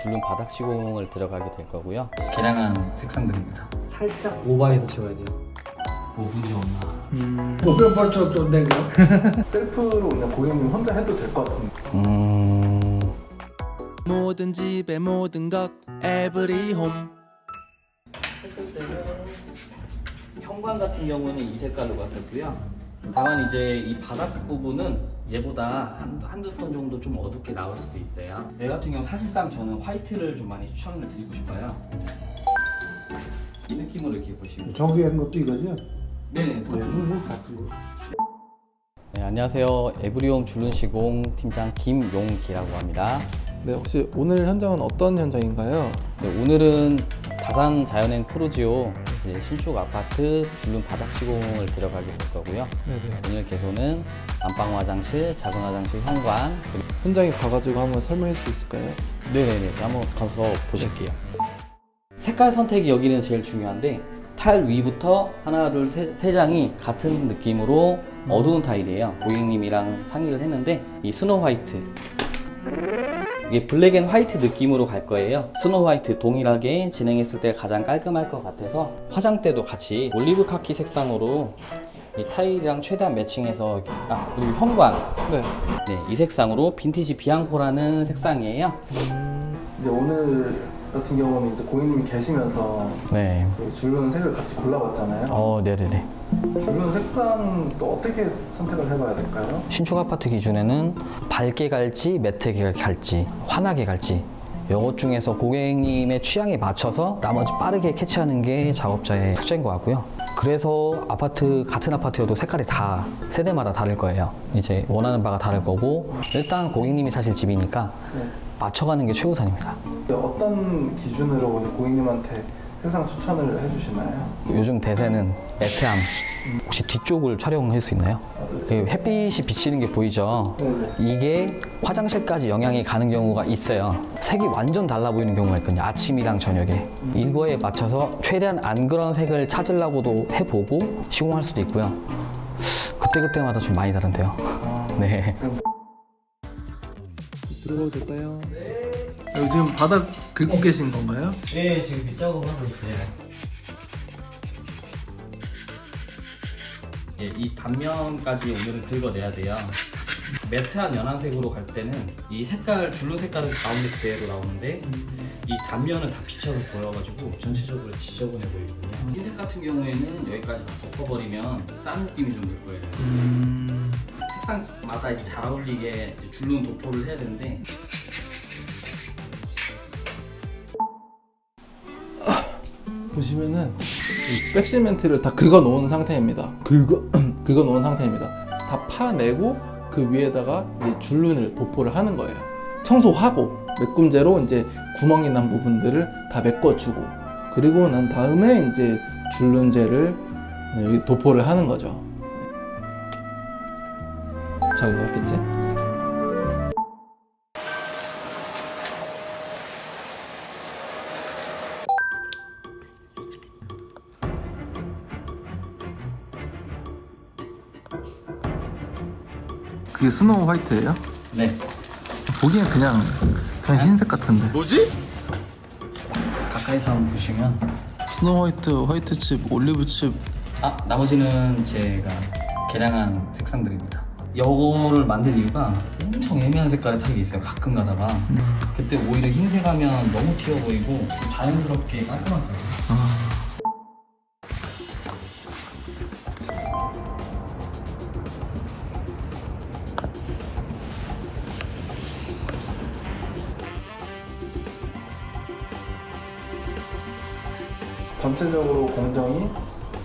줄눈 바닥 시공을 들어가게 될 거고요. 개량한 색상들입니다. 살짝 오버해서 채워야 돼요. 뭐 문제 없나? 음, 목표 벌써 좀 내려. 셀프로 그냥 고객님 혼자 해도 될 것 같은데 음, 모든 집의 모든 것 에브리 홈 했을 때는 현관 같은 경우는 이 색깔로 갔었고요. 다만 이제 이 바닥 부분은 얘보다 한, 한두 톤 정도 좀 어둡게 나올 수도 있어요. 얘 같은 경우 사실상 저는 화이트를 좀 많이 추천을 드리고 싶어요. 이 느낌으로 이렇게 보시면 저기 한 것도 이거죠? 네네 네, 음, 같은 거. 네, 안녕하세요. 에브리홈 줄눈 시공 팀장 김용기라고 합니다. 네, 혹시 오늘 현장은 어떤 현장인가요? 네, 오늘은 다산 자연행 푸르지오 이제 신축 아파트 줄눈 바닥 시공을 들어가게 될 거고요. 네네 오늘 개소는 안방 화장실, 작은 화장실 현관. 현장에 가가지고 한번 설명해 줄 수 있을까요? 네네네. 한번 가서 보실게요. 색깔 선택이 여기는 제일 중요한데 탈 위부터 하나, 둘, 세, 세 장이 같은 느낌으로 어두운 타일이에요. 고객님이랑 상의를 했는데 이 스노우 화이트 이게 블랙 앤 화이트 느낌으로 갈 거예요. 스노우 화이트 동일하게 진행했을 때 가장 깔끔할 것 같아서 화장대도 같이 올리브 카키 색상으로 이 타일이랑 최대한 매칭해서 아 그리고 현관 네. 네, 이 색상으로 빈티지 비앙코라는 색상이에요. 이제 오늘 같은 경우는 이제 고객님이 계시면서 네. 그 줄눈 색을 같이 골라봤잖아요 어, 네네네. 줄눈 색상 또 어떻게 선택을 해봐야 될까요? 신축 아파트 기준에는 밝게 갈지 매트게 갈지 환하게 갈지 이것 중에서 고객님의 취향에 맞춰서 나머지 빠르게 캐치하는 게 작업자의 숙제인 것 같고요. 그래서 아파트 같은 아파트여도 색깔이 다 세대마다 다를 거예요. 이제 원하는 바가 다를 거고 일단 고객님이 사실 집이니까 네. 맞춰가는 게 최우선입니다. 어떤 기준으로 고객님한테 색상 추천을 해주시나요? 요즘 대세는 매트함 혹시 뒤쪽을 촬영할 수 있나요? 이 햇빛이 비치는 게 보이죠? 이게 화장실까지 영향이 가는 경우가 있어요. 색이 완전 달라 보이는 경우가 있거든요. 아침이랑 저녁에. 이거에 맞춰서 최대한 안 그런 색을 찾으려고도 해보고 시공할 수도 있고요. 그때그때마다 좀 많이 다른데요. 네. 들어가도 될까요? 네. 여기 지금 바닥 긁고 계신 건가요? 네, 지금 밑작업 하고 있어요. 예, 이 단면까지 오늘은 긁어내야 돼요. 매트한 연한색으로 갈 때는 이 색깔 줄눈 색깔은 가운데 그대로 나오는데 이 단면을 다 비춰서 보여가지고 전체적으로 지저분해 보이거든요. 흰색 같은 경우에는 여기까지 다 덮어버리면 싼 느낌이 좀 들 거예요. 음, 색상마다 이제 잘 어울리게 줄눈 도포를 해야 되는데 보시면은 이 백시멘트를 다 긁어 놓은 상태입니다. 긁어 긁어 놓은 상태입니다. 다 파내고 그 위에다가 이제 줄눈을 도포를 하는 거예요. 청소하고 메꿈제로 이제 구멍이 난 부분들을 다 메꿔주고 그리고 난 다음에 이제 줄눈제를 네, 도포를 하는 거죠. 잘 나왔겠지? 그게 스노우 화이트예요? 네 보기엔 그냥 그냥 흰색 같은데. 가까이서 한번 보시면 스노우 화이트, 화이트 칩, 올리브 칩. 아 나머지는 제가 개량한 색상들입니다. 요거를 만든 이유가 엄청 애매한 색깔의 타일이 있어요. 가끔 가다가 그때 오히려 흰색 하면 너무 튀어 보이고 좀 자연스럽게 깔끔하더라 전체적으로 공정이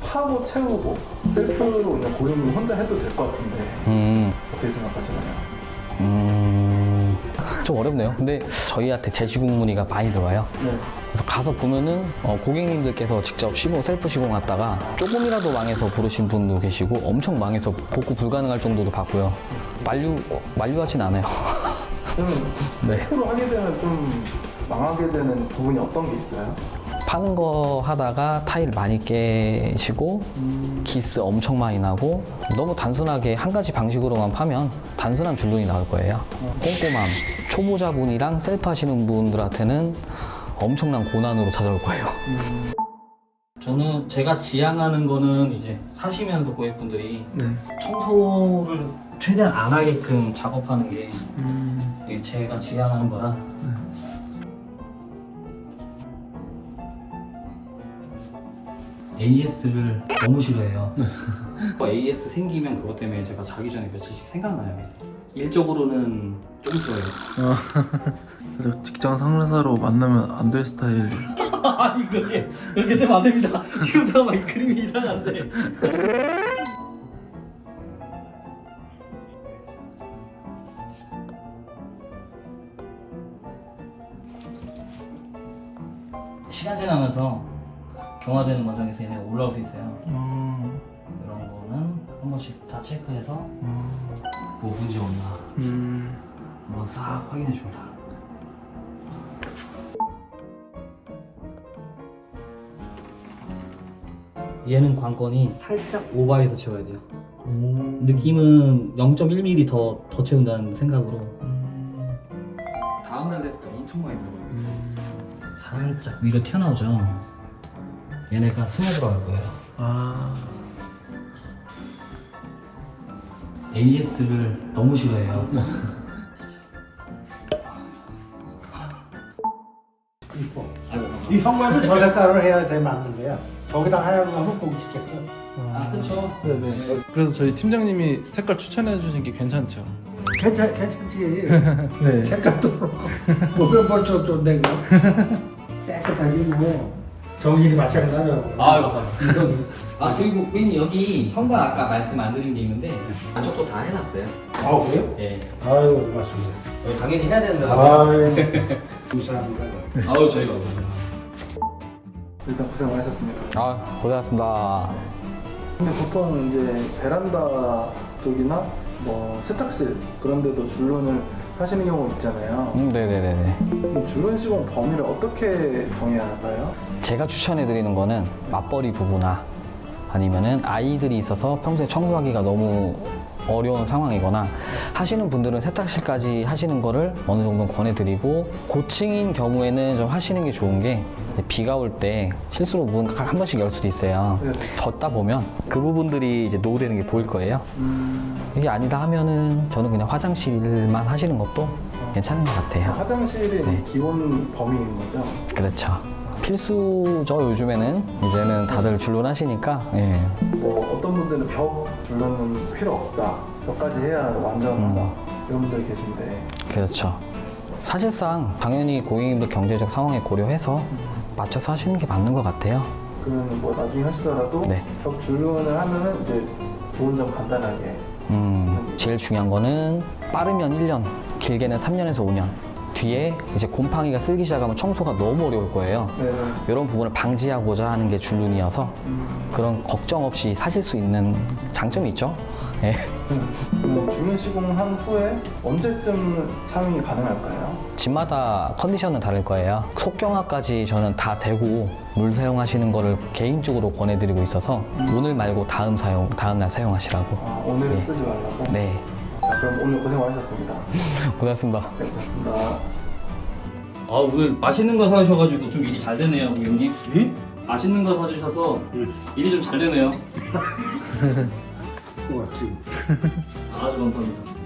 파고 채우고 셀프로 그냥 고객님 혼자 해도 될 것 같은데 음, 어떻게 생각하시나요? 음, 좀 어렵네요. 근데 저희한테 제시공 문의가 많이 들어와요. 네. 그래서 가서 보면은 어, 고객님들께서 직접 시공 셀프 시공하다가 조금이라도 망해서 부르신 분도 계시고 엄청 망해서 복구 불가능할 정도도 봤고요. 만류 어, 만류하진 않아요. 그러면 네. 셀프로 하게 되면 좀 망하게 되는 부분이 어떤 게 있어요? 파는 거 하다가 타일 많이 깨시고 기스 엄청 많이 나고 너무 단순하게 한 가지 방식으로만 파면 단순한 줄눈이 나올 거예요. 꼼꼼함. 초보자분이랑 셀프 하시는 분들한테는 엄청난 고난으로 찾아올 거예요. 저는 제가 지향하는 거는 이제 사시면서 고객분들이 네. 청소를 최대한 안 하게끔 작업하는 게 음. 이게 제가 지향하는 거라. AS를 너무 싫어해요. 뭐 AS 생기면 그것 때문에 제가 자기 전에 며칠씩 생각나요. 일적으로는 좀 싫어요. 그리고 직장 상사로 만나면 안 될 스타일. 아니 그렇게 그렇게 되면 안 됩니다. 지금 잠깐만 이 그림이 이상한데. 시간 지나면서 경화되는 과정에서 얘네가 올라올 수 있어요. 음. 이런 거는 한 번씩 다 체크해서 음. 뭐 문제 없나 음. 한번 싹 확인해 줍니다. 얘는 관건이 살짝 오버해서 채워야 돼요. 느낌은 0.1mm 더, 더 채운다는 생각으로 다음날 됐을 때 엄청 많이 들어가요. 살짝 위로 튀어나오죠. 얘네가 스며들어갈 거예요. 아. AS를 너무 싫어해요. 이뻐. 이 현관은 저 색깔을 해야 돼 맞는 거야. 저기다 하얀 거 하면 보기 싫겠어. 아, 그렇죠. 네네. 그래서 저희 팀장님이 색깔 추천해 주신 게 괜찮죠. 괜찮 괜찮지. 네. 색깔도 그렇고 보면 벌써 좀 내가 깨끗하지 뭐 정신이 마찬가지잖아. 아, 감사합니다. 이건 아 그리고 고객님 여기 현관 아까 말씀 안 드린 게 있는데 안쪽도 다 해놨어요. 아 그래요? 예. 아유 고맙습니다. 여기 당연히 해야 되는데. 아유 감사합니다. 아유 저희가 감사합니다. 일단 고생 많으셨습니다. 아 고생하셨습니다. 근데 보통 이제 베란다 쪽이나 뭐 세탁실 그런 데도 줄눈을 하시는 경우 있잖아요. 음, 네네네네. 그럼 줄눈 시공 범위를 어떻게 정해야 할까요? 제가 추천해 드리는 거는 맞벌이 부부나 아니면은 아이들이 있어서 평소에 청소하기가 너무 어려운 상황이거나 하시는 분들은 세탁실까지 하시는 거를 어느 정도 권해드리고 고층인 경우에는 좀 하시는 게 좋은 게 비가 올 때 실수로 문 한 번씩 열 수도 있어요. 네. 젖다 보면 그 부분들이 이제 노후되는 게 보일 거예요. 음, 이게 아니다 하면은 저는 그냥 화장실만 하시는 것도 괜찮은 것 같아요. 화장실이 네. 기본 범위인 거죠? 그렇죠. 필수죠 요즘에는 이제는 다들 줄눈하시니까 예. 뭐 어떤 분들은 벽 줄눈은 필요 없다. 벽까지 해야 완전하다. 음. 이런 분들 계신데 그렇죠. 사실상 당연히 고객님들 경제적 상황에 고려해서 맞춰서 하시는 게 맞는 것 같아요. 그러면 뭐 나중에 하시더라도 네. 벽 줄눈을 하면은 이제 좋은 점 간단하게 음, 제일 중요한 거는 빠르면 1년, 길게는 3년에서 5년. 뒤에 이제 곰팡이가 쓸기 시작하면 청소가 너무 어려울 거예요. 네. 이런 부분을 방지하고자 하는 게 줄눈이어서 음, 그런 걱정 없이 사실 수 있는 장점이 있죠. 예. 그럼 줄눈 시공한 후에 언제쯤 사용이 가능할까요? 집마다 컨디션은 다를 거예요. 속경화까지 저는 다 되고 물 사용하시는 거를 개인적으로 권해드리고 있어서 오늘 말고 다음 사용, 다음 날 사용하시라고. 아, 오늘은 네. 쓰지 말라고? 네, 자, 그럼 오늘 고생 많으셨습니다. 고맙습니다. 네, 고맙습니다. 아 오늘 맛있는 거 사셔가지고 좀 일이 잘 되네요, 고객님. 이? 맛있는 거 사주셔서 응. 일이 좀 잘 되네요. 고맙지. 아주 감사합니다.